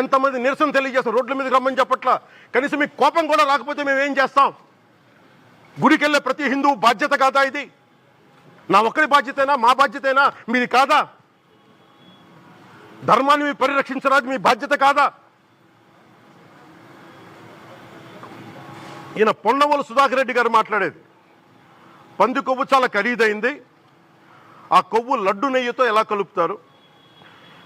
ఎంతమంది నిరసన తెలియజేస్తారు రోడ్ల మీదకి రమ్మని చెప్పట్లా? కనీసం మీకు కోపం కూడా రాకపోతే మేము ఏం చేస్తాం? గుడికెళ్ళే ప్రతి హిందువు బాధ్యత కాదా ఇది? నా ఒక్కరి బాధ్యతైనా? మా బాధ్యతైనా? మీది కాదా? ధర్మాన్ని మీరు పరిరక్షించడానికి మీ బాధ్యత కాదా? ఈయన పొన్నవోలు సుధాకర్ రెడ్డి గారు మాట్లాడేది. పంది కొవ్వు చాలా ఖరీదైంది. ఆ కొవ్వు లడ్డు నెయ్యితో ఎలా కలుపుతారు?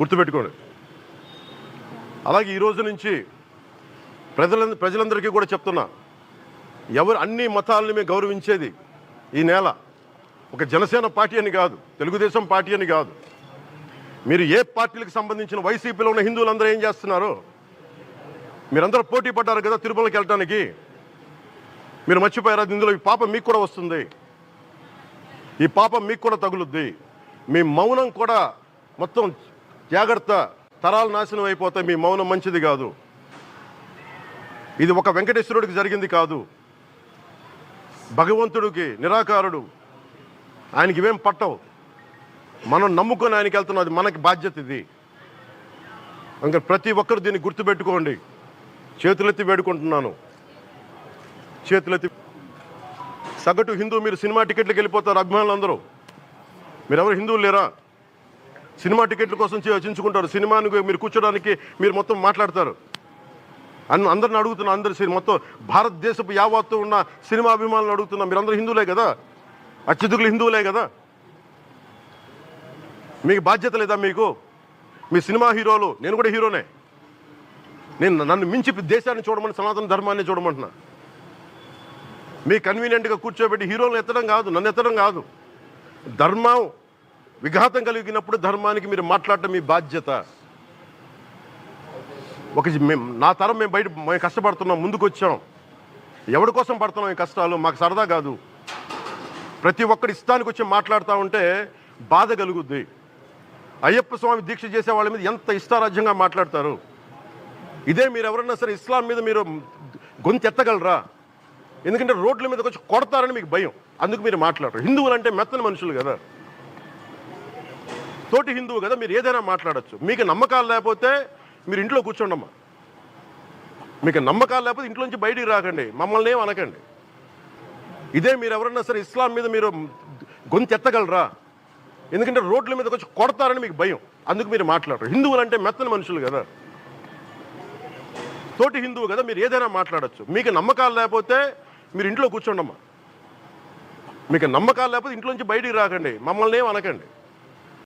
గుర్తుపెట్టుకోండి. అలాగే ఈరోజు నుంచి ప్రజల ప్రజలందరికీ కూడా చెప్తున్నా. ఎవరు అన్ని మతాలని మేము గౌరవించేది ఈ నేల ఒక జనసేన పార్టీ అని కాదు తెలుగుదేశం పార్టీ అని కాదు. మీరు ఏ పార్టీలకు సంబంధించిన వైసీపీలో ఉన్న హిందువులందరూ ఏం చేస్తున్నారు మీరందరూ పోటీ పడ్డారు కదా తిరుమలకి వెళ్ళడానికి మీరు మర్చిపోయారు? అది ఇందులో ఈ పాపం మీకు కూడా వస్తుంది. ఈ పాపం మీకు కూడా తగులుద్ది. మీ మౌనం కూడా మొత్తం జాగ్రత్త తరాలు నాశనం అయిపోతే మీ మౌనం మంచిది కాదు. ఇది ఒక వెంకటేశ్వరుడికి జరిగింది కాదు. భగవంతుడికి నిరాకారుడు. ఆయనకి ఇవేం పట్టవు. మనం నమ్ముకొని ఆయనకి వెళ్తున్నాం అది మనకి బాధ్యత ఇది. ఇంకా ప్రతి ఒక్కరు దీన్ని గుర్తుపెట్టుకోండి. చేతులెత్తి వేడుకుంటున్నాను. చేతులెత్తి సగటు హిందూ మీరు సినిమా టికెట్లకు వెళ్ళిపోతారు అభిమానులు అందరూ మీరెవరు హిందువులు లేరా? సినిమా టికెట్ల కోసం చే- చించుకుంటారు. సినిమాని మీరు కూర్చోడానికి మీరు మొత్తం మాట్లాడతారు. అన్న అందరిని అడుగుతున్నా అందరి మొత్తం భారతదేశపు యావత్తు ఉన్న సినిమా అభిమానులు అడుగుతున్నా మీరు అందరూ హిందువులే కదా? అత్యధికులు హిందువులే కదా? మీకు బాధ్యత లేదా మీకు? మీ సినిమా హీరోలు నేను కూడా హీరోనే. నేను నన్ను మించి దేశాన్ని చూడమని సనాతన ధర్మాన్ని చూడమంటున్నా. మీ కన్వీనియంట్గా కూర్చోబెట్టి హీరోలను ఎత్తడం కాదు నన్ను ఎత్తడం కాదు. ధర్మం విఘాతం కలిగినప్పుడు ధర్మానికి మీరు మాట్లాడటం మీ బాధ్యత. ఒక మేము నా తరం మేము బయట మేము కష్టపడుతున్నాం ముందుకు వచ్చాం ఎవరి కోసం పడుతున్నాం ఈ కష్టాలు? మాకు సరదా కాదు. ప్రతి ఒక్కడి ఇష్టానికి వచ్చి మాట్లాడుతూ ఉంటే బాధ కలుగుద్ది. అయ్యప్ప స్వామి దీక్ష చేసే వాళ్ళ మీద ఎంత ఇష్టారాజ్యంగా మాట్లాడతారు? ఇదే మీరు ఎవరన్నా సరే ఇస్లాం మీద మీరు గొంతెత్తగలరా ఎందుకంటే రోడ్ల మీదకి వచ్చి కొడతారని మీకు భయం. అందుకు మీరు మాట్లాడరు. హిందువులు అంటే మెత్తని మనుషులు కదా. తోటి హిందువు కదా మీరు ఏదైనా మాట్లాడచ్చు. మీకు నమ్మకాలు లేకపోతే మీరు ఇంట్లో కూర్చోండమ్మా. మీకు నమ్మకాలు లేకపోతే ఇంట్లో నుంచి బయటికి రాకండి మమ్మల్ని ఏం అనకండి. ఇదే మీరు ఎవరన్నా సరే ఇస్లాం మీద మీరు గొంతెత్తగలరా ఎందుకంటే రోడ్ల మీదకి వచ్చి కొడతారని మీకు భయం. అందుకు మీరు మాట్లాడరు. హిందువులు అంటే మెత్తని మనుషులు కదా. తోటి హిందువు కదా మీరు ఏదైనా మాట్లాడచ్చు. మీకు నమ్మకాలు లేకపోతే మీరు ఇంట్లో కూర్చోండమ్మా. మీకు నమ్మకాలు లేకపోతే ఇంట్లో నుంచి బయటికి రాకండి మమ్మల్ని ఏం అనకండి.